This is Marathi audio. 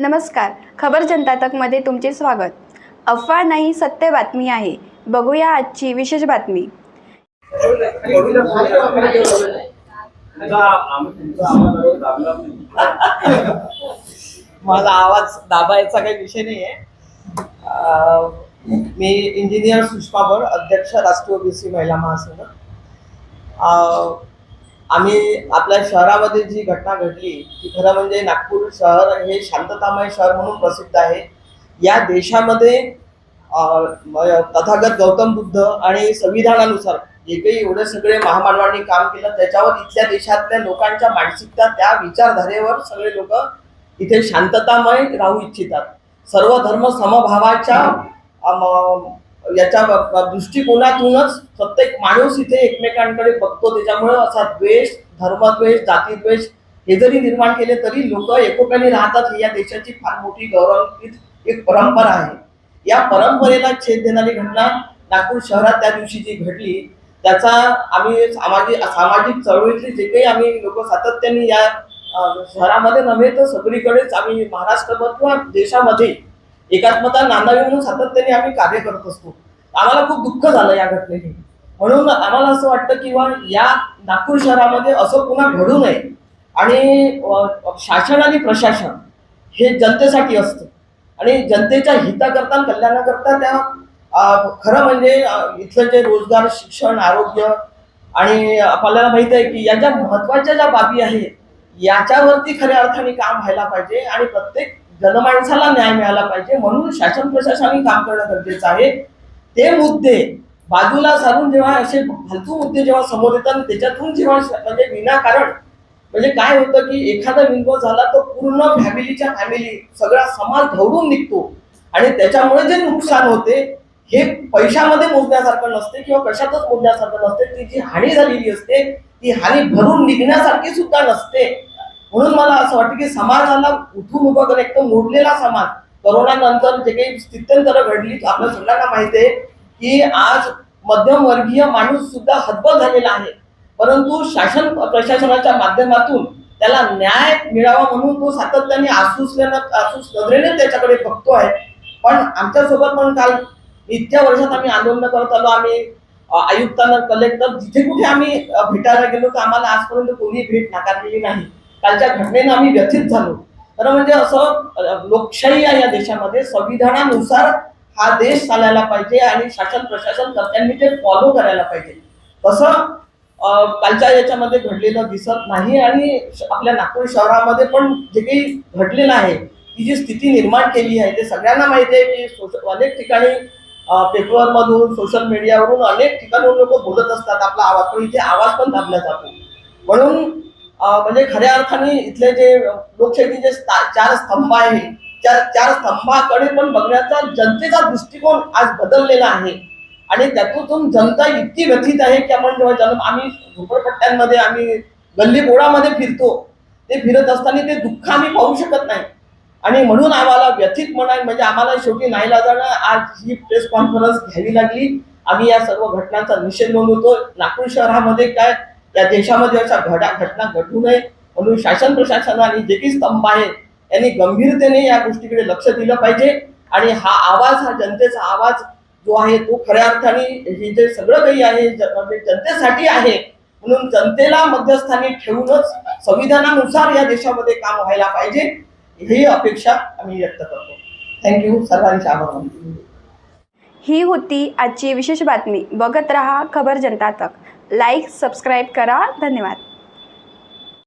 नमस्कार. खबर जनता तकमध्ये तुमचे स्वागत. अफवा नाही सत्य बातमी आहे. बघूया आजची विशेष बातमी. माझा आवाज दाबायचा काही विषय नाही आहे. मी इंजिनियर सुषमा भर अध्यक्ष राष्ट्रीय ओबीसी महिला महासंघ. आम्ही आपल्या शहरामध्ये जी घटना घडली ती खरं म्हणजे नागपूर शहर हे शांततामय शहर म्हणून प्रसिद्ध आहे. या देशामध्ये तथागत गौतम बुद्ध आणि संविधानानुसार जे काही एवढे सगळे महामानवांनी काम केलं त्याच्यावर इथल्या देशातल्या लोकांच्या मानसिकता त्या विचारधारेवर सगळे लोक इथे शांततामय राहू इच्छितात. सर्व धर्म समभावाच्या याच्या दृष्टिकोनातूनच प्रत्येक माणूस इथे एकमेकांकडे बघतो. त्याच्यामुळं असा द्वेष धर्मद्वेष जातीद्वेष हे जरी निर्माण केले तरी लोक एकोप्याने राहतात. ही या देशाची फार मोठी गौरवान्वित एक परंपरा आहे. या परंपरेला छेद देणारी घटना नागपूर शहरात त्या दिवशी जी घडली त्याचा आम्ही सामाजिक सामाजिक चळवळीतले जे काही आम्ही लोक सातत्याने या शहरामध्ये नव्हे तर सगळीकडेच आम्ही महाराष्ट्रभर किंवा देशामध्ये एकात्मता नांदावी म्हणून सातत्याने आम्ही कार्य करत असतो. आम्हाला खूप दुःख झालं या घटनेने. म्हणून आम्हाला असं वाटतं की बा या नागपूर शहरामध्ये असं पुन्हा घडू नये. आणि शासन आणि प्रशासन हे जनतेसाठी असतं. आणि जनतेच्या हिताकरता आणि कल्याणाकरता त्या खरं म्हणजे इथलं जे रोजगार शिक्षण आरोग्य आणि आपल्याला माहीत आहे की या ज्या महत्त्वाच्या ज्या बाबी आहेत याच्यावरती खऱ्या अर्थाने काम व्हायला पाहिजे. आणि प्रत्येक जनमाणसाला न्याय मिळाला पाहिजे म्हणून शासन प्रशासनाने काम करणं गरजेचं आहे. ते मुद्दे बाजूला सारून जेव्हा असे फालतू मुद्दे जेव्हा समोर येतात आणि त्याच्यातून जेव्हा म्हणजे विनाकारण म्हणजे काय होतं की एखादा विनबो झाला तर पूर्ण फॅमिलीच्या फॅमिली सगळा समाज धवडून निघतो. आणि त्याच्यामुळे जे नुकसान होते हे पैशामध्ये मोजण्यासारखं नसते किंवा कशातच मोजण्यासारखं नसते. ती जी हानी झालेली असते ती हानी भरून निघण्यासारखी सुद्धा नसते. म्हणून मला असं वाटतं की समाजाला उठून उभं करून एकदम मोडलेला समाज करोनानंतर जे काही स्थित्यंतर घडली आपल्या सगळ्यांना माहिती आहे की आज मध्यमवर्गीय माणूस सुद्धा हतबल झालेला आहे. परंतु शासन प्रशासनाच्या माध्यमातून त्याला न्याय मिळावा म्हणून तो सातत्याने आसूसल्यानं आसूस नजरेने त्याच्याकडे बघतो आहे. पण आमच्यासोबत पण काल इतक्या वर्षात आम्ही आंदोलन करत आलो. आम्ही आयुक्तांना कलेक्टर जिथे कुठे आम्ही भेटायला गेलो तर आम्हाला आजपर्यंत कोणी भेट नाकारलेली नाही. कालच्या घटनेनं आम्ही व्यथित झालो. खरं म्हणजे असं लोकशाही आहे या देशामध्ये. संविधानानुसार हा देश चालायला पाहिजे आणि शासन प्रशासन कर्त्यांनी ते फॉलो करायला पाहिजे. तसं कालच्या याच्यामध्ये घडलेलं दिसत नाही आणि श- आपल्या नागपूर शहरामध्ये पण जे काही घडलेलं आहे ती जी स्थिती निर्माण केली आहे ते सगळ्यांना माहिती आहे. की अनेक ठिकाणी पेपरमधून सोशल मीडियावरून अनेक ठिकाणून लोक बोलत असतात. आपला आवाज पण इथे आवाज पण दाबला जातो. म्हणून म्हणजे खऱ्या अर्थाने इथले जे लोकशाहीचे जे चार स्तंभ आहे त्या चार स्तंभाकडे पण बघण्याचा जनतेचा दृष्टिकोन आज बदललेला आहे. आणि त्यातून जनता इतकी व्यथित आहे की आपण जेव्हा जन्म आम्ही झोपडपट्ट्यांमध्ये आम्ही गल्ली बोळामध्ये फिरतो ते फिरत असताना ते दुःख आम्ही पाहू शकत नाही. आणि म्हणून आम्हाला व्यथित म्हणाय म्हणजे आम्हाला शेवटी नाही जाणं आज ही प्रेस कॉन्फरन्स घ्यावी लागली. आम्ही या सर्व घटनांचा निषेध नोंदवतो नागपूर शहरामध्ये काय या देशामध्ये अशा घडा घटना घडू नये. म्हणून शासन प्रशासनाने जे काही स्तंभ आहे यांनी गंभीरतेने या गोष्टीकडे लक्ष दिलं पाहिजे. आणि हा आवाज हा जनतेचा आवाज जो आहे तो खऱ्या अर्थाने हे जे सगळं काही आहे जनतेसाठी आहे. म्हणून जनतेला मध्यस्थानी ठेवूनच संविधानानुसार या देशामध्ये काम व्हायला पाहिजे ही अपेक्षा आम्ही व्यक्त करतो. थँक्यू सर्वांचे आभार. मानतो ही होती आजची विशेष बातमी. बघत रहा खबर जनता तक. लाईक सबस्क्राईब करा. धन्यवाद.